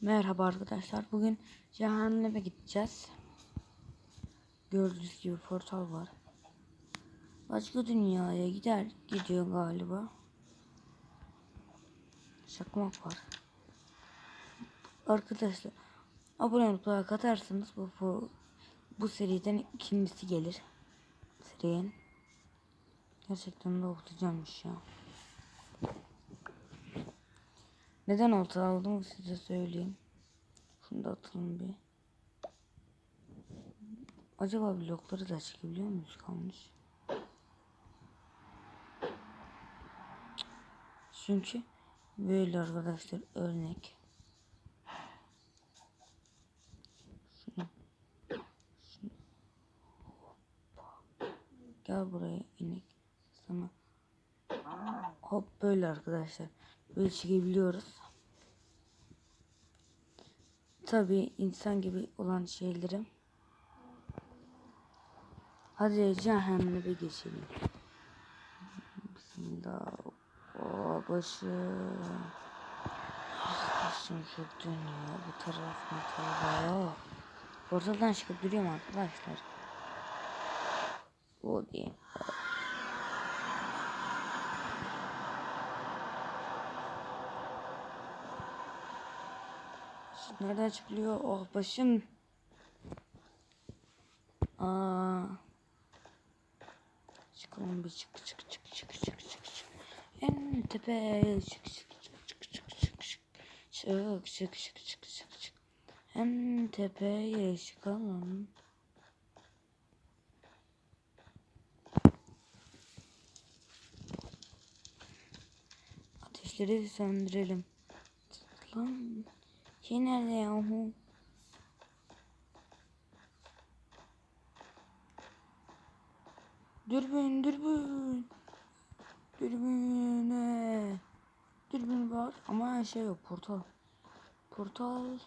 Merhaba arkadaşlar. Bugün cehenneme gideceğiz. Gördüğünüz gibi portal var. Başka dünyaya gider gidiyor galiba. Çakmak var. Arkadaşlar abone olup like atarsanız bu, bu, bu seriden ikincisi gelir. Serinin. Gerçekten de okutacağımmış ya. Neden olta aldım size söyleyeyim. Şunu da atalım bir. Acaba blokları da çekebiliyor muyuz kalmış? Çünkü böyle arkadaşlar örnek. Şunu. Şunu. Gel buraya inek. Sana. Hop böyle arkadaşlar. Böyle çekebiliyoruz. Tabii insan gibi olan şeyleri. Hadi cehenneme bir geçelim. Bismillah. O başım. Başım çok dönüyor. Bu taraf ne tarafa? Portaldan çıkıp duruyorum arkadaşlar. O değil. Nereden çıkılıyor? Oh başım. Aa. Çıkalım bir çık çık çık çık çık çık çık. En tepeye çık çık çık çık çık çık çık. Çık çık çık çık çık çık. En tepeye çıkalım. Ateşleri söndürelim. Lan şey nerede yahu? Dürbün, dürbün. Dürbüne. Dürbün var ama şey yok portal. Portal.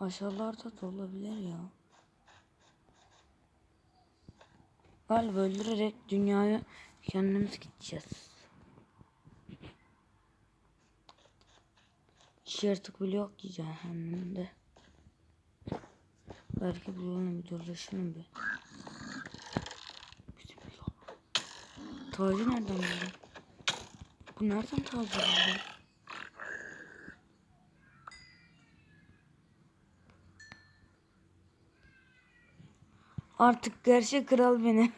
Aşağılarda da olabilir ya. Galiba öldürerek dünyaya kendimiz gideceğiz. Hiç yaratık bile yok ki cehennemde. Belki bulalım bir dolaşalım bir. Tacı nereden buldun? Bu nereden tacı buldun? Artık gerçek kral beni.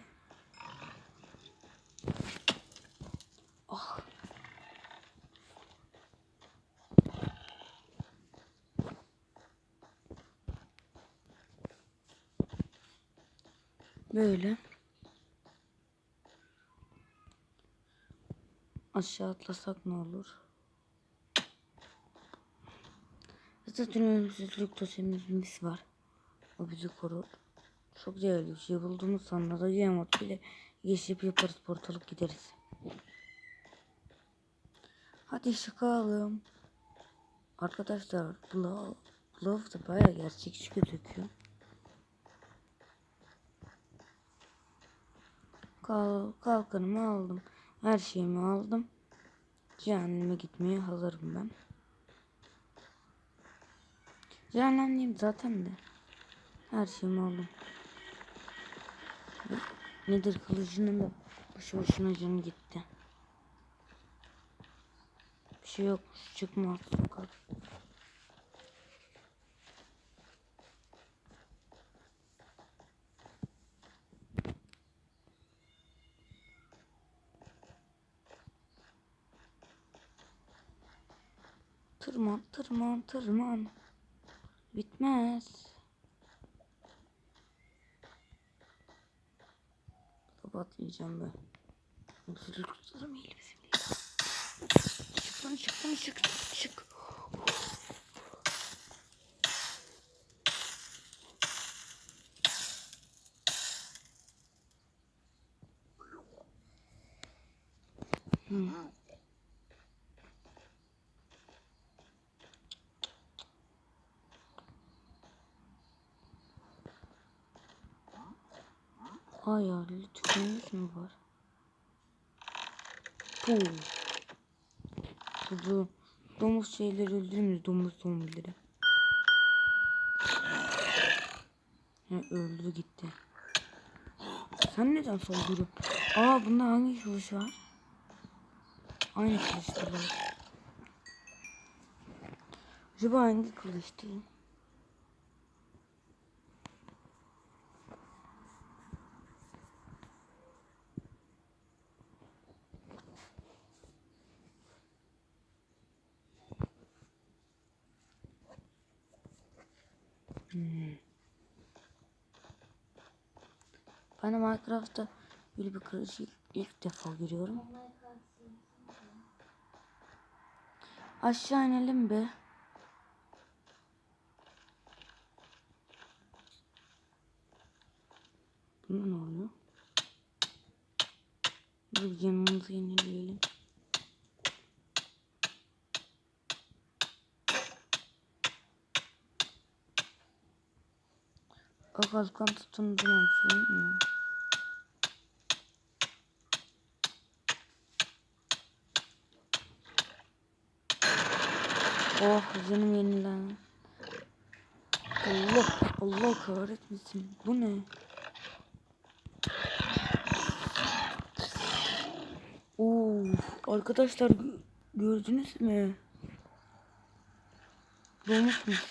Ah. Böyle. Aşağı atlasak ne olur? Zaten ölümsüzlük totemimiz var. O bizi korur. Çok değerli bir şey bulduğumuz sonra da Yamot bile geçip yaparız portalık gideriz. Hadi çıkalım. Arkadaşlar Love, Love da baya gerçekçi gözüküyor. Kal, kalkanımı aldım. Her şeyimi aldım. Cehenneme gitmeye hazırım ben. Cehennemdeyim zaten de. Her şeyimi aldım. Nedir kılıcının da boşu boşuna canı gitti. Bir şey yok. Çıkma sokak. Tırman, tırman, tırman. Bitmez. Kapatmayacağım ben. Özür tutalım iyi bismillah. Çık lan çık lan çık çık çık. Hmm. Hayali tükürmüş mü var? Puh. Bu domuz şeyleri öldürmüyoruz domuz zombileri. Ha, öldü gitti. Sen neden saldırıyorsun? Aa bunda hangi kılıç var? Aynı kılıçlar. Acaba hangi kılıçtı? Hmm. Ben Minecraft'ta böyle bir kılıcı ilk defa görüyorum. Aşağı inelim be. Buna ne oluyor? Dur yanımızı yenileyelim. Akazkan tutunduğunu açıyorum ya. Oh canım yenilen. Allah Allah kahretmesin. Bu ne? Oo arkadaşlar gö- gördünüz mü? Dolmuşmuş.